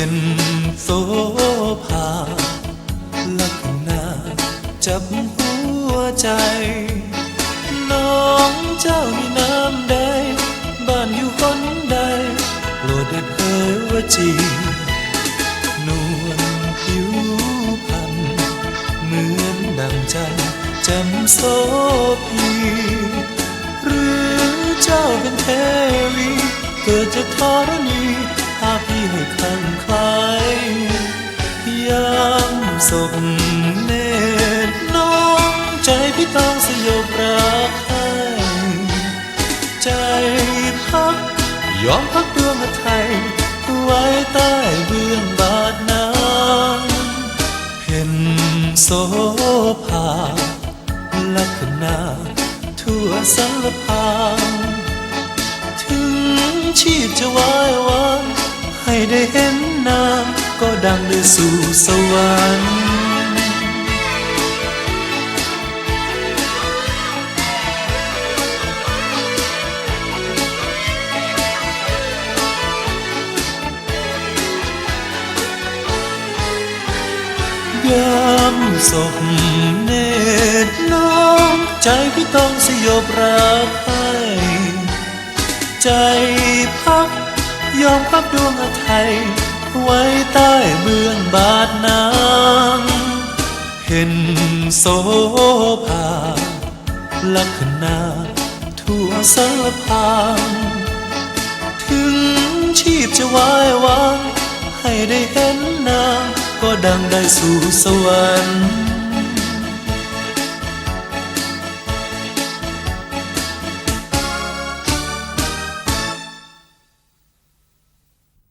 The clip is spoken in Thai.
เห็นโซภาลักหนาจับหัวใจ น้องเจ้ามีน้ำใด บ้านอยู่คนใดโปรดได้เผยว่าจริงนวลผิวพรรณเหมือนดังจันแจ่มโสพีหรือเจ้าเป็นเทวี เกิดจากธร ศพเนตรน้องใจพี่ต้องสยบรักให้ใจพักยอมพักดวงไทยไว้ใต้เบื้องบาดน้ำเพ็นโสภาลักนาทั่วสารพางถึงชีพจะวายวานให้ได้เห็น ดังได้สู่สวรรค์ยามศพเนตรน้องใจพี่ต้องสยบรักให้ใจพักยอมพับดวงอาไทย ไว้ใต้เบื้องบาดนางเห็นโสภาลักนาทั่วสารพางถึงชีพจะวายวาง ให้ได้เห็นนางก็ดังได้สู่สวรรค์